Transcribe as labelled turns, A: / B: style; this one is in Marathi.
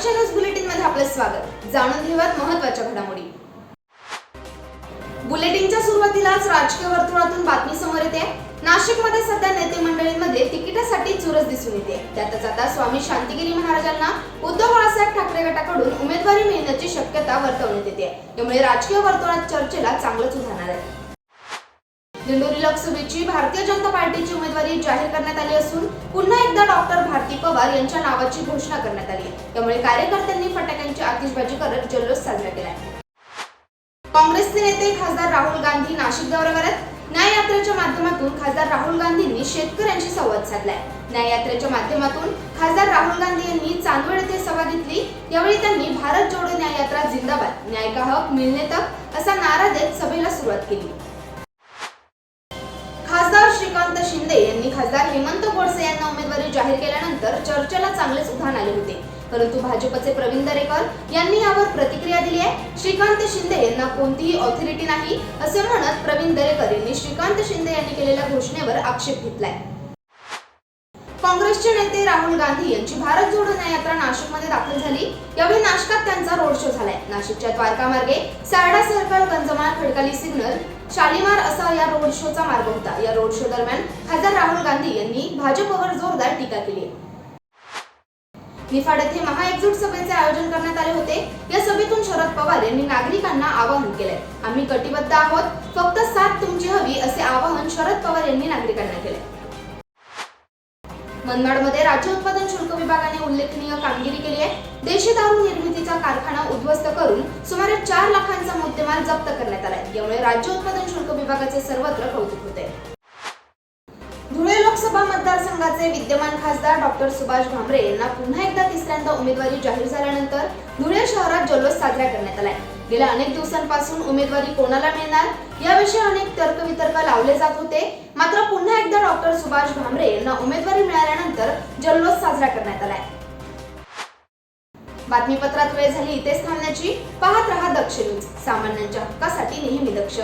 A: दक्ष न्यूज बुलेटिनमध्ये आपलं स्वागत. जाणून घेऊयात महत्त्वाच्या घडामोडी. बुलेटिनच्या सुरुवातीलाच राजकीय वर्तुळातून बातमी समोर येते. नाशिकमध्ये सध्या नेते मंडळींमध्ये तिकिटासाठी चुरस दिसून येते. त्यातच आता स्वामी शांतिगिरी महाराजांना उद्धव बाळासाहेब ठाकरे गटाकडून उमेदवारी मिळण्याची शक्यता वर्तवण्यात येते. त्यामुळे राजकीय वर्तुळात चर्चेला चांगलंच उदाहरण आहे. दिंडोरी लोकसभेची भारतीय जनता पार्टीची उमेदवारी जाहीर करण्यात आली असून पुन्हा एकदा डॉक्टर भारती पवार यांच्या नावाची घोषणा करण्यात आली त्यामुळे कार्यकर्त्यांनी फटाक्यांची आतिषबाजी करत जल्लोष साजरा केला काँग्रेसचे नेते खासदार राहुल गांधी नाशिक दौऱ्यावर न्याय यात्रेच्या माध्यमातून खासदार राहुल गांधींनी शेतकऱ्यांशी संवाद साधलाय न्याय यात्रेच्या माध्यमातून खासदार राहुल गांधी यांनी चांदवड येथे सभा घेतली. यावेळी त्यांनी भारत जोडो न्याय यात्रा जिंदाबाद न्याय का हक मिळणे तक असा नारा देत सभेला सुरुवात केली. खासदार हेमंत गोडसे यांना उमेदवारी जाहीर केल्यानंतर चर्चेला चांगलेच उधाण आले होते. परंतु भाजपचे प्रवीण दरेकर यांनी यावर प्रतिक्रिया दिली आहे. श्रीकांत शिंदे यांना कोणतीही ऑथॉरिटी नाही असे म्हणत प्रवीण दरेकर यांनी श्रीकांत शिंदे यांनी केलेल्या घोषणेवर आक्षेप घेतलाय. काँग्रेसचे नेते राहुल गांधी यांची भारत जोडो न्याय नाशिकमध्ये दाखल झाली. या नाशिकच्या द्वारका मार्गे सारडा सर्कल गंजमाळ खडकाली सिग्नल शालिमार असा या रोड शोचा मार्ग होता. या रोड शो दरम्यान खासदार राहुल गांधी यांनी भाजपवर जोरदार टीका केली. निफाड येथे महाएकजूट सभेचे आयोजन करण्यात आले होते. या सभेतून शरद पवार यांनी नागरिकांना आवाहन केले आम्ही कटिबद्ध आहोत. फक्त साथ तुमची हवी असे आवाहन शरद पवार यांनी नागरिकांना केले मनमाडमध्ये राज्य उत्पादन शुल्क विभागाने उल्लेखनीय कामगिरी केली आहे. देशी दारू निर्मितीचा कारखाना उद्ध्वस्त करून सुमारे चार लाखांचा मुद्देमाल जप्त करण्यात आलाय. यामुळे राज्य उत्पादन शुल्क विभागाचे सर्वत्र कौतुक होते धुळे लोकसभा मतदारसंघाचे विद्यमान खासदार डॉक्टर सुभाष भामरे यांना पुन्हा एकदा तिसऱ्यांदा उमेदवारी जाहीर झाल्यानंतर धुळे जल्लोष साजरा करण्यात आलाय. गेल्या अनेक दिवसांपासून उमेदवारी कोणाला मिळणार? याविषयी अनेक तर्कवितर्क लावले जात होते. मात्र पुन्हा एकदा डॉक्टर सुभाष भामरे यांना उमेदवारी मिळाल्यानंतर जल्लोष साजरा करण्यात आलाय. बातमीपत्रात वेळ झाली इथेच थांबण्याची. पाहत रहा दक्ष न्यूज. सामान्यांच्या हक्कासाठी नेहमी दक्ष.